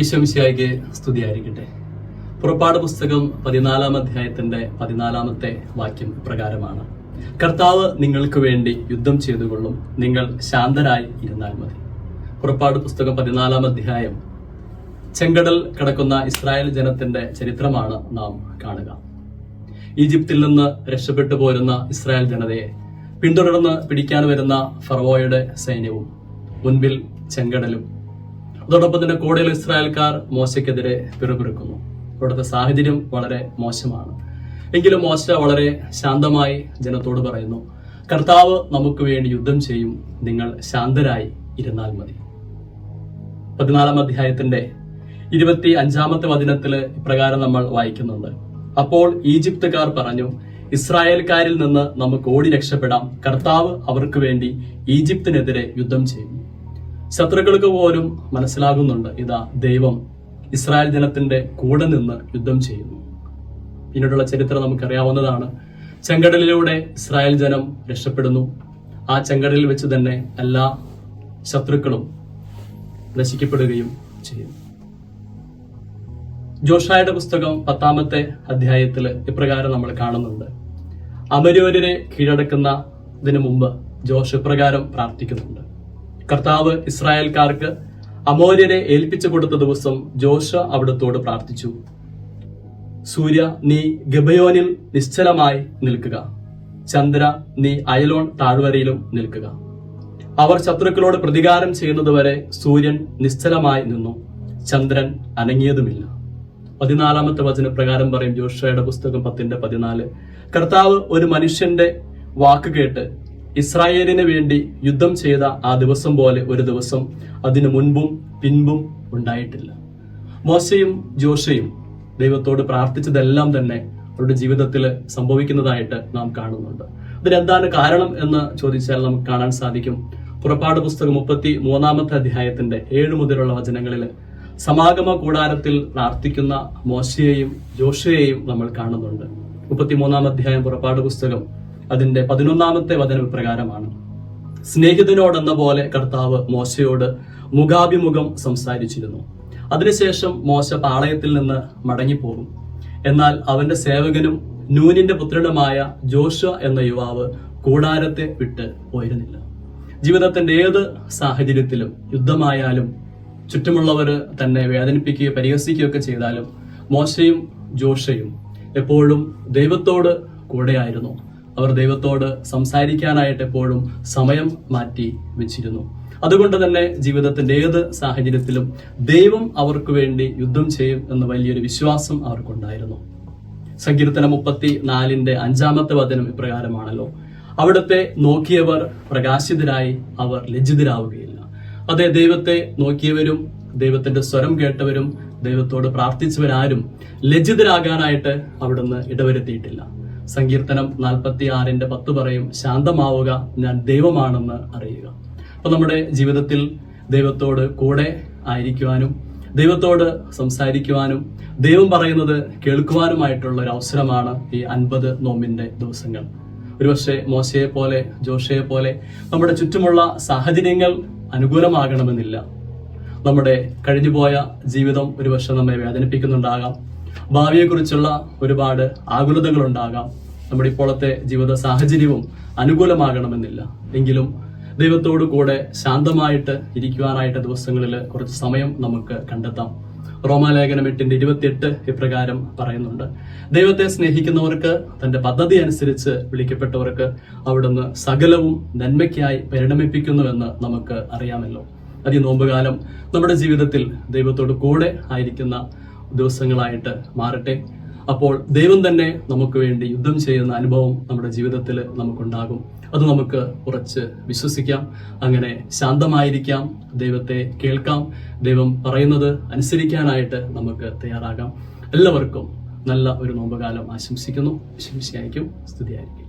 ഈശംശിയായിക്ക് സ്തുതിയായിരിക്കട്ടെ. പുറപ്പാട് പുസ്തകം പതിനാലാം അധ്യായത്തിന്റെ പതിനാലാമത്തെ വാക്യം പ്രകാരമാണ്. കർത്താവ് നിങ്ങൾക്ക് വേണ്ടി യുദ്ധം ചെയ്തുകൊള്ളും. നിങ്ങൾ ശാന്തരായി ഇരുന്നാൽ മതി. പുറപ്പാട് പുസ്തകം പതിനാലാം അധ്യായം. ചെങ്കടൽ കിടക്കുന്ന ഇസ്രായേൽ ജനത്തിന്റെ ചരിത്രമാണ് നാം കാണുക. ഈജിപ്തിൽ നിന്ന് രക്ഷപ്പെട്ടു പോരുന്ന ഇസ്രായേൽ ജനതയെ പിന്തുടർന്ന് പിടിക്കാൻ വരുന്ന ഫറവോയുടെ സൈന്യവും മുൻപിൽ ചെങ്കടലും അതോടൊപ്പം തന്നെ കൂടെയുള്ള ഇസ്രായേൽക്കാർ മോശയ്ക്കെതിരെ പിറുപിറുക്കുന്നു. അവിടുത്തെ സാഹചര്യം വളരെ മോശമാണ്. എങ്കിലും മോശ വളരെ ശാന്തമായി ജനത്തോട് പറയുന്നു കർത്താവ് നമുക്ക് വേണ്ടി യുദ്ധം ചെയ്യും. നിങ്ങൾ ശാന്തരായി ഇരുന്നാൽ മതി. പതിനാലാം അധ്യായത്തിന്റെ ഇരുപത്തി അഞ്ചാമത്തെ വചനത്തിൽ ഇപ്രകാരം നമ്മൾ വായിക്കുന്നുണ്ട്. അപ്പോൾ ഈജിപ്തുകാർ പറഞ്ഞു ഇസ്രായേൽക്കാരിൽ നിന്ന് നമുക്ക് ഓടി രക്ഷപ്പെടാം. കർത്താവ് അവർക്ക് വേണ്ടി ഈജിപ്തിനെതിരെ യുദ്ധം ചെയ്യും. ശത്രുക്കൾക്ക് പോലും മനസ്സിലാകുന്നുണ്ട് ഇതാ ദൈവം ഇസ്രായേൽ ജനത്തിന്റെ കൂടെ നിന്ന് യുദ്ധം ചെയ്യുന്നു. പിന്നീടുള്ള ചരിത്രം നമുക്കറിയാവുന്നതാണ്. ചെങ്കടലിലൂടെ ഇസ്രായേൽ ജനം രക്ഷപ്പെടുന്നു. ആ ചെങ്കടലിൽ വെച്ച് തന്നെ എല്ലാ ശത്രുക്കളും നശിക്കപ്പെടുകയും ചെയ്യുന്നു. ജോഷായുടെ പുസ്തകം പത്താമത്തെ അധ്യായത്തിൽ ഇപ്രകാരം നമ്മൾ കാണുന്നുണ്ട്. അമരൂരിനെ കീഴടക്കുന്നതിന് മുമ്പ് ജോഷ് ഇപ്രകാരം പ്രാർത്ഥിക്കുന്നുണ്ട്. കർത്താവ് ഇസ്രായേൽക്കാർക്ക് അമോര്യരെ ഏൽപ്പിച്ചു കൊടുത്ത ദിവസം ജോഷ അവിടത്തോട് പ്രാർത്ഥിച്ചു. സൂര്യ നീ ഗബയോനിൽ നിശ്ചലമായി നിൽക്കുക. ചന്ദ്ര നീ അയലോൺ താഴ്വരയിലും നിൽക്കുക. അവർ ശത്രുക്കളോട് പ്രതികാരം ചെയ്യുന്നതുവരെ സൂര്യൻ നിശ്ചലമായി നിന്നു. ചന്ദ്രൻ അനങ്ങിയതുമില്ല. പതിനാലാമത്തെ വചനപ്രകാരം പറയും ജോഷയുടെ പുസ്തകം പത്തിന്റെ പതിനാല്. കർത്താവ് ഒരു മനുഷ്യന്റെ വാക്ക് കേട്ട് ഇസ്രായേലിന് വേണ്ടി യുദ്ധം ചെയ്ത ആ ദിവസം പോലെ ഒരു ദിവസം അതിനു മുൻപും പിൻപും ഉണ്ടായിട്ടില്ല. മോശയും ജോഷയും ദൈവത്തോട് പ്രാർത്ഥിച്ചതെല്ലാം തന്നെ അവരുടെ ജീവിതത്തിൽ സംഭവിക്കുന്നതായിട്ട് നാം കാണുന്നുണ്ട്. അതിനെന്താണ് കാരണം എന്ന് ചോദിച്ചാൽ നമുക്ക് കാണാൻ സാധിക്കും. പുറപ്പാട് പുസ്തകം മുപ്പത്തി മൂന്നാമത്തെ അധ്യായത്തിന്റെ ഏഴ് മുതലുള്ള വചനങ്ങളിൽ സമാഗമ കൂടാരത്തിൽ പ്രാർത്ഥിക്കുന്ന മോശയെയും ജോഷയെയും നമ്മൾ കാണുന്നുണ്ട്. മുപ്പത്തിമൂന്നാം അധ്യായം പുറപ്പാട് പുസ്തകം അതിന്റെ പതിനൊന്നാമത്തെ വചന പ്രകാരമാണ്. സ്നേഹിതനോടെന്ന പോലെ കർത്താവ് മോശയോട് മുഖാഭിമുഖം സംസാരിച്ചിരുന്നു. അതിനുശേഷം മോശ പാളയത്തിൽ നിന്ന് മടങ്ങിപ്പോകും. എന്നാൽ അവന്റെ സേവകനും നൂനിന്റെ പുത്രനുമായ ജോഷ എന്ന യുവാവ് കൂടാരത്തെ വിട്ട് പോയിരുന്നില്ല. ജീവിതത്തിന്റെ ഏത് സാഹചര്യത്തിലും യുദ്ധമായാലും ചുറ്റുമുള്ളവർ തന്നെ വേദനിപ്പിക്കുകയോ പരിഹസിക്കുകയൊക്കെ ചെയ്താലും മോശയും ജോഷയും എപ്പോഴും ദൈവത്തോട് കൂടെയായിരുന്നു. അവർ ദൈവത്തോട് സംസാരിക്കാനായിട്ട് എപ്പോഴും സമയം മാറ്റി വെച്ചിരുന്നു. അതുകൊണ്ട് തന്നെ ജീവിതത്തിന്റെ ഏത് സാഹചര്യത്തിലും ദൈവം അവർക്ക് വേണ്ടി യുദ്ധം ചെയ്യും എന്ന വലിയൊരു വിശ്വാസം അവർക്കുണ്ടായിരുന്നു. സങ്കീർത്തന മുപ്പത്തി നാലിന്റെ അഞ്ചാമത്തെ വചനം ഇപ്രകാരമാണല്ലോ. അവിടുത്തെ നോക്കിയവർ പ്രകാശിതരായി അവർ ലജ്ജിതരാവുകയില്ല. അതെ ദൈവത്തെ നോക്കിയവരും ദൈവത്തിന്റെ സ്വരം കേട്ടവരും ദൈവത്തോട് പ്രാർത്ഥിച്ചവരാരും ലജ്ജിതരാകാനായിട്ട് അവിടുന്ന് ഇടവരുത്തിയിട്ടില്ല. സങ്കീർത്തനം നാൽപ്പത്തി ആറിന്റെ പത്ത് പറയും ശാന്തമാവുക ഞാൻ ദൈവമാണെന്ന് അറിയുക. അപ്പൊ നമ്മുടെ ജീവിതത്തിൽ ദൈവത്തോട് കൂടെ ആയിരിക്കുവാനും ദൈവത്തോട് സംസാരിക്കുവാനും ദൈവം പറയുന്നത് കേൾക്കുവാനുമായിട്ടുള്ള ഒരു അവസരമാണ് ഈ അൻപത് നോമ്പിന്റെ ദിവസങ്ങൾ. ഒരുപക്ഷെ മോശയെ പോലെ ജോഷയെ പോലെ നമ്മുടെ ചുറ്റുമുള്ള സാഹചര്യങ്ങൾ അനുകൂലമാകണമെന്നില്ല. നമ്മുടെ കഴിഞ്ഞുപോയ ജീവിതം ഒരുപക്ഷെ നമ്മെ വേദനിപ്പിക്കുന്നുണ്ടാകാം. ഭാവിയെക്കുറിച്ചുള്ള ഒരുപാട് ആകുലതകൾ ഉണ്ടാകാം നമ്മുടെ ഇപ്പോഴത്തെ ജീവിത സാഹചര്യവും അനുകൂലമാകണമെന്നില്ല. എങ്കിലും ദൈവത്തോടു കൂടെ ശാന്തമായിട്ട് ഇരിക്കുവാനായിട്ട് ദിവസങ്ങളിൽ കുറച്ച് സമയം നമുക്ക് കണ്ടെത്താം. റോമാലേഖനം എട്ടിന്റെ ഇരുപത്തിയെട്ട് ഇപ്രകാരം പറയുന്നുണ്ട്. ദൈവത്തെ സ്നേഹിക്കുന്നവർക്ക് തന്റെ പദ്ധതി അനുസരിച്ച് വിളിക്കപ്പെട്ടവർക്ക് അവിടുന്ന് സകലവും നന്മയ്ക്കായി പരിണമിപ്പിക്കുന്നുവെന്ന് നമുക്ക് അറിയാമല്ലോ. അതി നോമ്പുകാലം നമ്മുടെ ജീവിതത്തിൽ ദൈവത്തോട് കൂടെ ആയിരിക്കുന്ന ദിവസങ്ങളായിട്ട് മാറട്ടെ. അപ്പോൾ ദൈവം തന്നെ നമുക്ക് വേണ്ടി യുദ്ധം ചെയ്യുന്ന അനുഭവം നമ്മുടെ ജീവിതത്തിൽ നമുക്കുണ്ടാകും. അത് നമുക്ക് ഉറച്ച് വിശ്വസിക്കാം. അങ്ങനെ ശാന്തമായിരിക്കാം. ദൈവത്തെ കേൾക്കാം. ദൈവം പറയുന്നത് അനുസരിക്കാനായിട്ട് നമുക്ക് തയ്യാറാകാം. എല്ലാവർക്കും നല്ല ഒരു നോമ്പുകാലം ആശംസിക്കുന്നു. വിശംസിയായിരിക്കും സ്തുതിയായിരിക്കും.